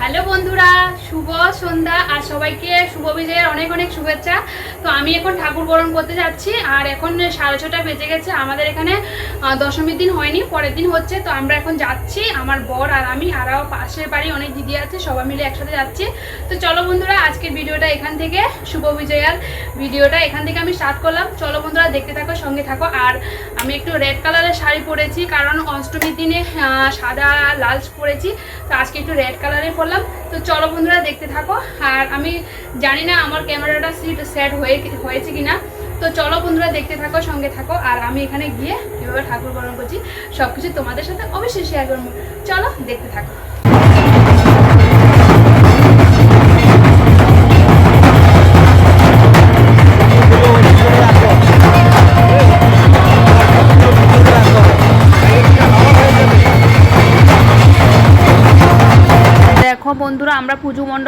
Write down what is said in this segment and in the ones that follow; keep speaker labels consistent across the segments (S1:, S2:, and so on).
S1: Hello বন্ধুরা, শুভ সন্ধ্যা আর সবাইকে শুভ বিজয়ের অনেক অনেক শুভেচ্ছা। তো আমি এখন ঠাকুর বরণ করতে যাচ্ছি আর এখন সাড়ে ছটা বেজে গেছে, আমাদের এখানে দশমীর দিন হয়নি, পরের দিন হচ্ছে। তো আমরা এখন যাচ্ছি, আমার বর আর আমি, আরও পাশের বাড়ি অনেক দিদি আছে, সবাই মিলে একসাথে যাচ্ছি। তো চলো বন্ধুরা, আজকের ভিডিওটা এখান থেকে, শুভ বিজয়ার ভিডিওটা এখান থেকে আমি স্টার্ট করলাম। চলো বন্ধুরা, দেখতে থাকো, সঙ্গে থাকো। আর আমি একটু রেড কালারের শাড়ি পরেছি, কারণ অষ্টমীর দিনে সাদা লাল পরেছি। তো আজকে একটু রেড কালারের কালারে পরলাম তো চলো বন্ধুরা দেখতে থাকো। আর আমি জানি না আমার ক্যামেরাটা সিট সেট হয়ে হয়েছে কি না তো চলো বন্ধুরা দেখতে থাকো, সঙ্গে থাকো। আর আমি এখানে গিয়ে এভাবে ঠাকুর বরণ করছি। সব কিছু তোমাদের সাথে অবশ্যই শেয়ার করব। চলো দেখতে থাকো।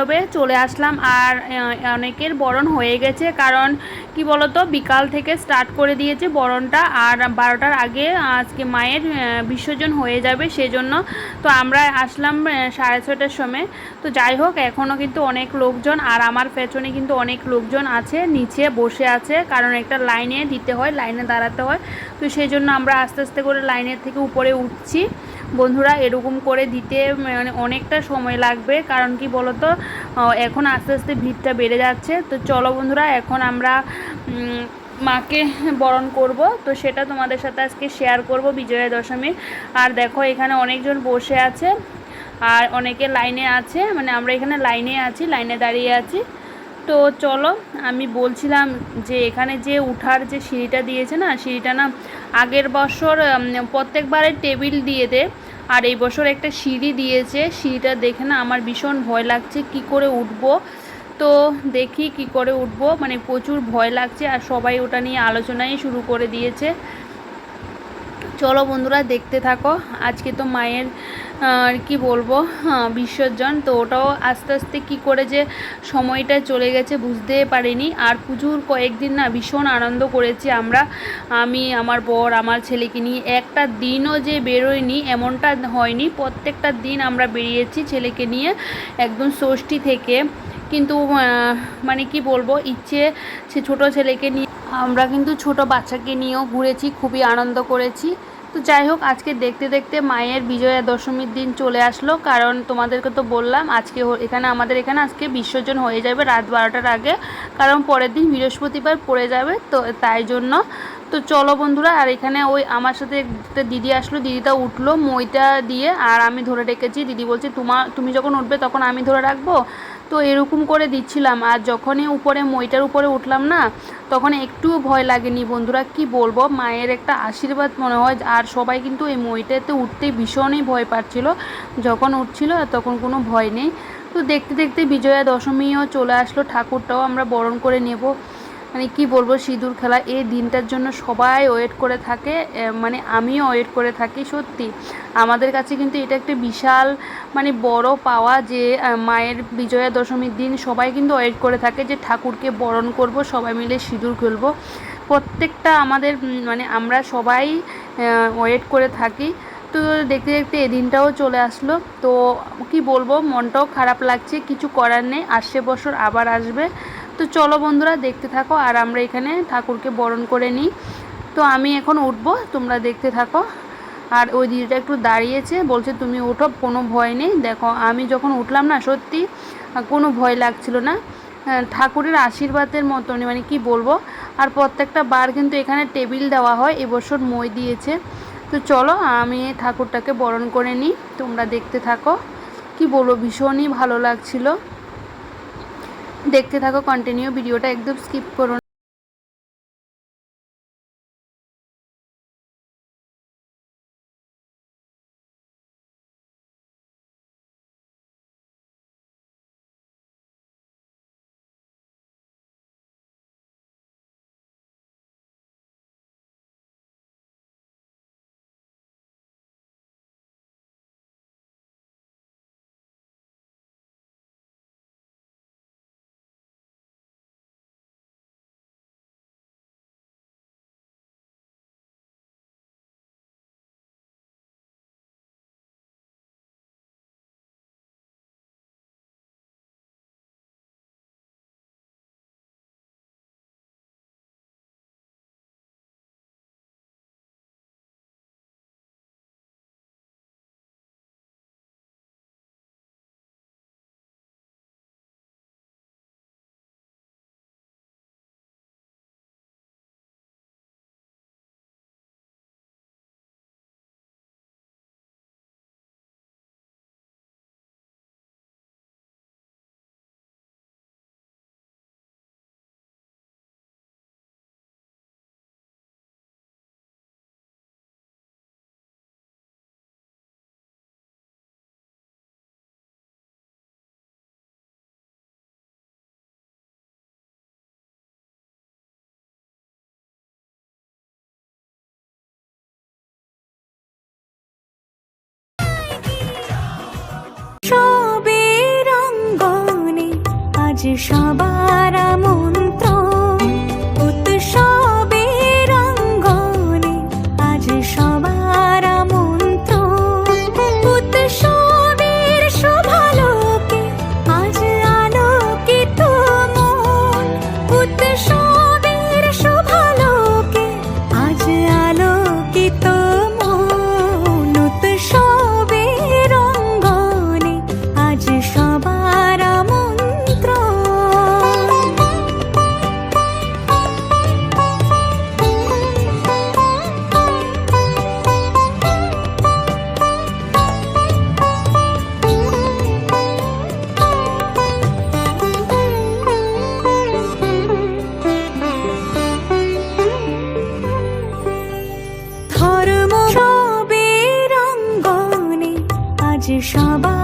S1: মণ্ডপে চলে আসলাম আর অনেকের বরণ হয়ে গেছে কারণ কি বলতো, বিকাল থেকে স্টার্ট করে দিয়েছে বরণটা আর বারোটার আগে আজকে মায়ের বিসর্জন হয়ে যাবে সেজন্য তো আমরা আসলাম সাড়ে ছটার সময়। তো যাই হোক এখনও কিন্তু অনেক লোকজন আর আমার পেছনে কিন্তু অনেক লোকজন আছে, নিচে বসে আছে কারণ একটা লাইনে দিতে হয়, লাইনে দাঁড়াতে হয়। তো সেই জন্য আমরা আস্তে আস্তে করে লাইনের থেকে উপরে উঠছি। বন্ধুরা এরকম করে দিতে মানে অনেকটা সময় লাগবে, কারণ কি বলতো এখন আস্তে আস্তে ভিড়টা বেড়ে যাচ্ছে। তো চলো বন্ধুরা, এখন আমরা মাকে বরণ করব। তো সেটা তোমাদের সাথে আজকে শেয়ার করব বিজয়া দশমীর আর দেখো, এখানে অনেকজন বসে আছে, আর অনেকে লাইনে আছে। মানে আমরা এখানে লাইনে আছি লাইনে দাঁড়িয়ে আছি। তো চলো, আমি বলছিলাম যে এখানে যে উঠার যে সিঁড়িটা দিয়েছে না, সিঁড়িটা না আগের বছর প্রত্যেকবারে টেবিল দিয়ে দে, আর এই বছর একটা সিঁড়ি দিয়েছে, সিঁড়িটা দেখে না আমার ভীষণ ভয় লাগছে, কি করে উঠব? তো দেখি কি করে উঠব মানে প্রচুর ভয় লাগছে, আর সবাই ওটা নিয়ে আলোচনাই শুরু করে দিয়েছে। চলো বন্ধুরা দেখতে থাকো। আজকে তো মায়ের আর কি বলব হ্যাঁ, বিসর্জন। তো ওটাও আস্তে আস্তে কি করে যে সময়টা চলে গেছে বুঝতে পারিনি। আর পুজোর কয়েকদিন না ভীষণ আনন্দ করেছি আমরা আমি আমার বর আমার ছেলেকে নিয়ে। একটা দিনও যে বেরোয়নি এমনটা হয়নি। প্রত্যেকটা দিন আমরা বেরিয়েছি ছেলেকে নিয়ে একদম ষষ্ঠী থেকে। কিন্তু মানে কি বলব ইচ্ছে সে ছোটো ছেলেকে নিয়ে আমরা কিন্তু ছোট বাচ্চাকে নিয়েও ঘুরেছি খুবই আনন্দ করেছি। তো যাই হোক, আজকে দেখতে দেখতে মায়ের বিজয়া দশমীর দিন চলে আসলো। কারণ তোমাদেরকে তো বললাম, আজকে এখানে আমাদের এখানে আজকে বিসর্জন হয়ে যাবে রাত বারোটার আগে। কারণ পরের দিন বৃহস্পতিবার পড়ে যাবে, তো তাই জন্য। তো চলো বন্ধুরা, আর এখানে ওই আমার সাথে একটা দিদি আসলো, দিদিটা উঠল মইটা দিয়ে, আর আমি ধরে রেখেছি দিদি বলছে তোমার তুমি যখন উঠবে তখন আমি ধরে রাখব? তো এরকম করে দিচ্ছিলাম। আর যখনই উপরে মইটার উপরে উঠলাম না, তখন একটুও ভয় লাগেনি। বন্ধুরা, কি বলব? মায়ের একটা আশীর্বাদ মনে হয়। আর সবাই কিন্তু এই মইটাতে উঠতে ভীষণই ভয় পাচ্ছিল। যখন উঠছিল তখন কোনো ভয় নেই। তো দেখতে দেখতে বিজয়া দশমীও চলে আসলো। ঠাকুরটাও আমরা বরণ করে নেব। মানে কি বলব, সিঁদুর খেলা এই দিনটার জন্য সবাই ওয়েট করে থাকে মানে আমিও ওয়েট করে থাকি, সত্যি। আমাদের কাছে কিন্তু এটা একটা বিশাল মানে বড় পাওয়া যে মায়ের বিজয়া দশমীর দিন সবাই কিন্তু ওয়েট করে থাকে যে ঠাকুরকে বরণ করব, সবাই মিলে সিঁদুর খেলব। প্রত্যেকটা আমাদের মানে আমরা সবাই ওয়েট করে থাকি। তো দেখতে দেখতে এই দিনটাও চলে আসলো। তো কি বলব, মনটাও খারাপ লাগছে, কিছু করার নেই আসছে বছর আবার আসবে। তো চলো বন্ধুরা, দেখতে থাকো আর আমরা এখানে ঠাকুরকে বরণ করে নিই। তো আমি এখন উঠবো, তোমরা দেখতে থাকো। আর ওই দিদিটা একটু দাঁড়িয়েছে, বলছে, তুমি ওঠো, কোনো ভয় নেই। দেখো, আমি যখন উঠলাম না, সত্যি কোনো ভয় লাগছিল না। ঠাকুরের আশীর্বাদের মতনই মানে কি বলব? আর প্রত্যেকটা বার কিন্তু এখানে টেবিল দেওয়া হয়, এবছর মই দিয়েছে। তো চলো, আমি ঠাকুরটাকে বরণ করে নিই, তোমরা দেখতে থাকো। কি বলব, ভীষণই ভালো লাগছিল। দেখতে থাকো কন্টিনিউ ভিডিওটা একদম স্কিপ করো
S2: 金沙吧。是沙
S1: 巴。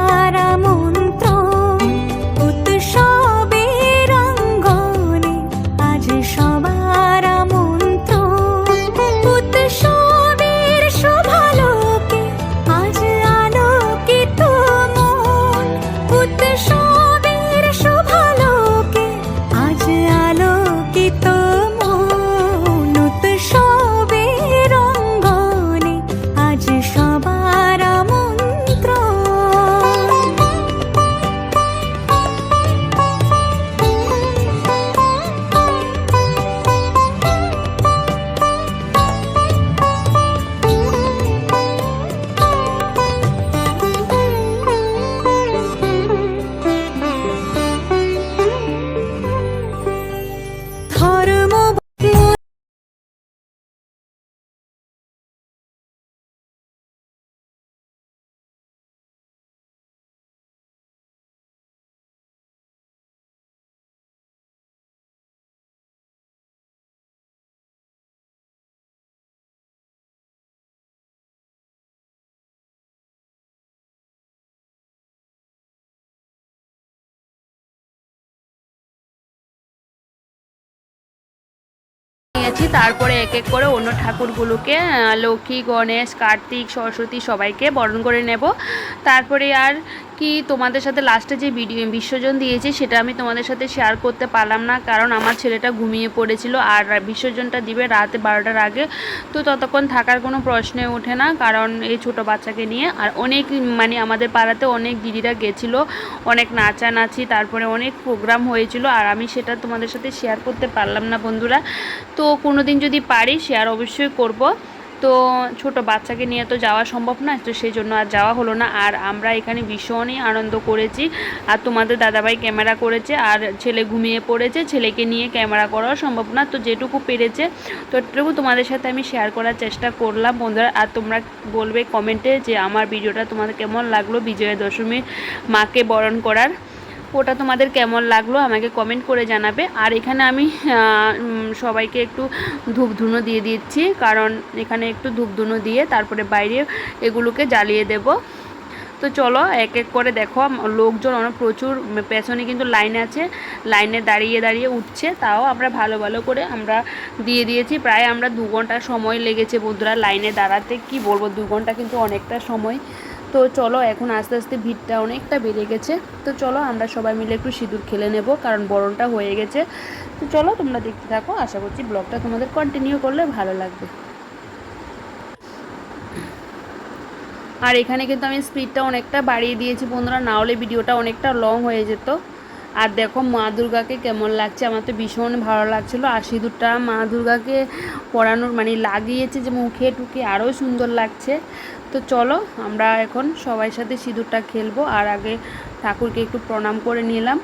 S1: তারপরে এক এক করে অন্য ঠাকুরগুলোকে লক্ষ্মী, গণেশ, কার্তিক, সরস্বতী সবাইকে বরণ করে নেব। তারপরে আর কি তোমাদের সাথে লাস্টে যে ভিডিও বিসর্জন দিয়েছি, সেটা আমি তোমাদের সাথে শেয়ার করতে পারলাম না, কারণ আমার ছেলেটা ঘুমিয়ে পড়েছিল, আর বিসর্জনটা দিবে রাত বারোটার আগে। তো ততক্ষণ থাকার কোনো প্রশ্নে ওঠে না, কারণ এই ছোট বাচ্চাকে নিয়ে। আর অনেক মানে আমাদের পাড়াতে অনেক দিদিরা গেছিল, অনেক নাচানাচি, তারপরে অনেক প্রোগ্রাম হয়েছিল, আর আমি সেটা তোমাদের সাথে শেয়ার করতে পারলাম না, বন্ধুরা। তো কোনো দিন যদি পারি শেয়ার অবশ্যই করব। তো ছোট বাচ্চাকে নিয়ে তো যাওয়া সম্ভব না তো সেই জন্য আর যাওয়া হলো না। আর আমরা এখানে ভীষণই আনন্দ করেছি। আর তোমাদের দাদাভাই ক্যামেরা করেছে, আর ছেলে ঘুমিয়ে পড়েছে। ছেলেকে নিয়ে ক্যামেরা করাও সম্ভব না, তো যেটুকু পেরেছে। তো এটুকু তোমাদের সাথে আমি শেয়ার করার চেষ্টা করলাম। বন্ধুরা, আর তোমরা বলবে কমেন্টে যে আমার ভিডিওটা তোমাদের কেমন লাগল বিজয়া দশমীর মাকে বরণ করার। ওটা তোমাদের কেমন লাগল আমাকে কমেন্ট করে জানাবে। আর এখানে আমি সবাইকে একটু ধূপ ধুনো দিয়ে দিচ্ছি, কারণ এখানে একটু ধূপ ধুনো দিয়ে তারপরে বাইরে এগুলোকে জ্বালিয়ে দেব। তো চলো, এক এক করে দেখো লোকজন অনেক প্রচুর পেছনে কিন্তু লাইন আছে, লাইনে দাঁড়িয়ে দাঁড়িয়ে উঠছে, তাও আমরা ভালো ভালো করে আমরা দিয়ে দিয়েছি। প্রায় আমরা দু ঘণ্টা সময় লেগেছে বন্ধুরা লাইনে দাঁড়াতে, কি বলব, দু ঘণ্টা কিন্তু অনেকটা সময় তো চলো এখন আস্তে আস্তে ভিড়টা অনেকটা বেড়ে গেছে। তো চলো আমরা সবাই মিলে একটু সিঁদুর খেলে নেব, কারণ বরণটা হয়ে গেছে। তো চলো তোমরা দেখতে থাকো, আশা করছি ব্লগটা তোমাদের কন্টিনিউ করলে ভালো লাগবে। আর এখানে কিন্তু আমি স্পিডটা অনেকটা বাড়িয়ে দিয়েছি বন্ধুরা, না হলে ভিডিওটা অনেকটা লং হয়ে যেত। আর দেখো মা দুর্গাকে কেমন লাগছে, আমার তো ভীষণ ভালো লাগছিল। আর সিঁদুরটা মা দুর্গাকে পরানোর মানে লাগিয়েছে যে মুখে টুকে আরও সুন্দর লাগছে। তো চলো, আমরা এখন সবাই সাথে সিঁদুরটা খেলব। আর আগে ঠাকুরকে একটু প্রণাম করে নিলাম।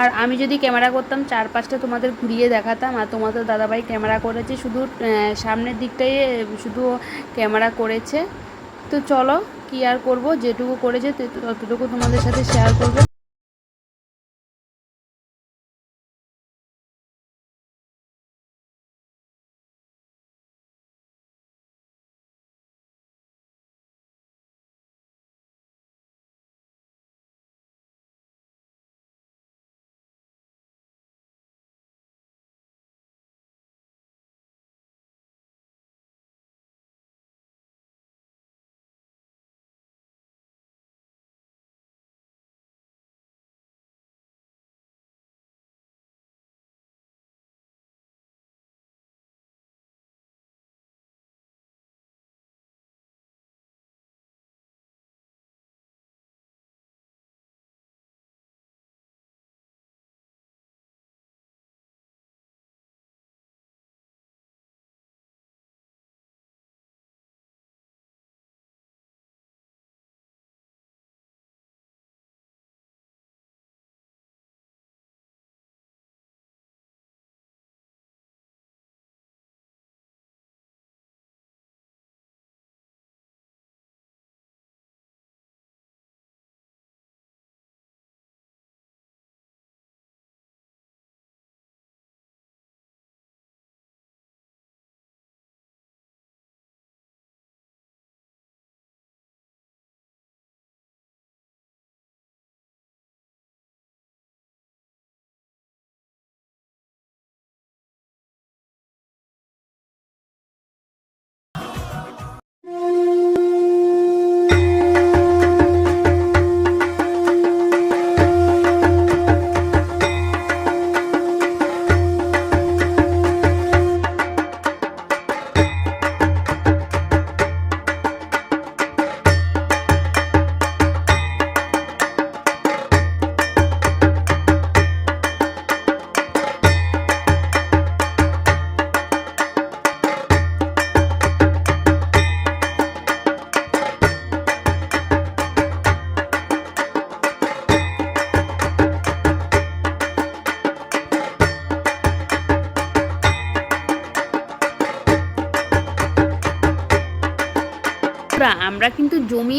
S1: আর আমি যদি ক্যামেরা করতাম চার পাঁচটা তোমাদের ঘুরিয়ে দেখাতাম। আর তোমাদের দাদাভাই ক্যামেরা করেছে, শুধু সামনের দিকটাই শুধু ক্যামেরা করেছে। তো চলো, কি আর করব? যেটুকু করেছে ততটুকু তোমাদের সাথে শেয়ার করব।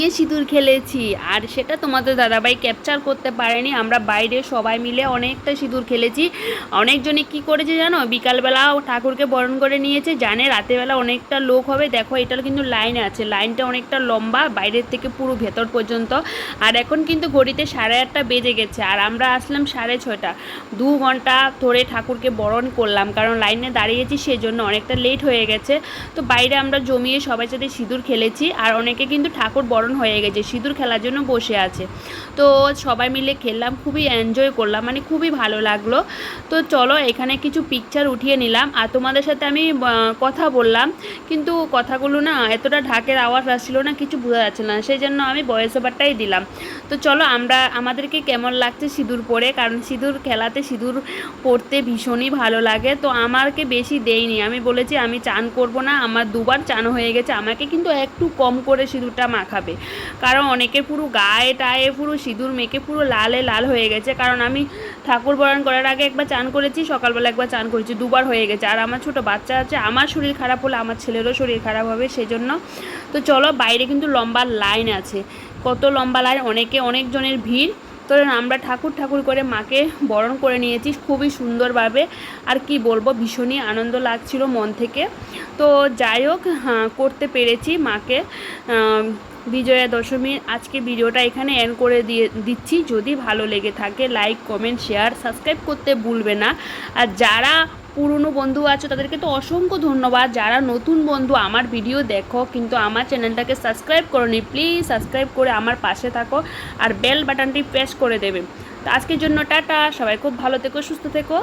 S1: জমিয়ে সিঁদুর খেলেছি। আর সেটা তোমাদের দাদাভাই ক্যাপচার করতে পারেনি। আমরা বাইরে সবাই মিলে অনেকটা সিঁদুর খেলেছি। অনেকজনে কি করেছে জানো? বিকালবেলা ঠাকুরকে বরণ করে নিয়েছে। জানে রাতেরবেলা অনেকটা লোক হবে। দেখো, এটার কিন্তু লাইন আছে। লাইনটা অনেকটা লম্বা, বাইরের থেকে পুরো ভেতর পর্যন্ত। আর এখন কিন্তু ঘড়িতে সাড়ে আটটা বেজে গেছে। আর আমরা আসলাম সাড়ে ছয়টা। দু ঘণ্টা ধরে ঠাকুরকে বরণ করলাম। কারণ লাইনে দাঁড়িয়েছি সেজন্য অনেকটা লেট হয়ে গেছে। তো বাইরে আমরা জমিয়ে সবাই সাথে সিঁদুর খেলেছি। আর অনেকে কিন্তু ঠাকুর বরণ হয়ে গেছে, সিঁদুর খেলার জন্য বসে আছে। তো সবাই মিলে খেললাম, খুবই এনজয় করলাম মানে খুবই ভালো লাগল। তো চলো এখানে কিছু পিকচার উঠিয়ে নিলাম, আর তোমাদের সাথে আমি কথা বললাম। কিন্তু কথাগুলো না এতটা ঢাকের আওয়াজ আসছিল না, কিছু বোঝা যাচ্ছে না। সেই জন্য আমি ভয়েস ওভারটাই দিলাম। তো চলো আমরা, আমাদেরকে কেমন লাগছে সিঁদুর পরে? কারণ সিঁদুর খেলাতে সিঁদুর পড়তে ভীষণই ভালো লাগে। তো আমাকে বেশি দেয়নি। আমি বলেছি আমি চান করব না, আমার দুবার চান হয়ে গেছে। আমাকে কিন্তু একটু কম করে সিঁদুরটা মাখাবে। কারণ অনেকে পুরো গায়ে টায়ে, পুরো সিঁদুর মেখে পুরো লালে লাল হয়ে গেছে। কারণ আমি ঠাকুর বরণ করার আগে একবার চান করেছি, সকালবেলা একবার চান করেছি, দুবার হয়ে গেছে। আর আমার ছোটো বাচ্চা আছে, আমার শরীর খারাপ হলে আমার ছেলেরও শরীর খারাপ হবে সেজন্য। তো চলো, বাইরে কিন্তু লম্বা লাইন আছে। কত লম্বা লাইন? অনেকে অনেকজনের ভিড়। তো আমরা ঠাকুর ঠাকুর করে মাকে বরণ করে নিয়েছি খুবই সুন্দরভাবে। আর কি বলব ভীষণই আনন্দ লাগছিল মন থেকে। তো যাই হোক হ্যাঁ, করতে পেরেছি মাকে। বিজয়া দশমীর আজকে ভিডিওটা এখানে এন্ড করে দিয়ে দিচ্ছি। যদি ভালো লেগে থাকে লাইক কমেন্ট শেয়ার সাবস্ক্রাইব করতে ভুলবে না। আর যারা পুরনো বন্ধু আছো, তাদেরকে তো অসংখ্য ধন্যবাদ। যারা নতুন বন্ধু, আমার ভিডিও দেখো, কিন্তু আমার চ্যানেলটাকে সাবস্ক্রাইব করোনি, প্লিজ সাবস্ক্রাইব করে আমার পাশে থাকো আর বেল বাটনটি প্রেস করে দেবে। তো আজকের জন্য টাটা, সবাই খুব ভালো থেকো, সুস্থ থেকো।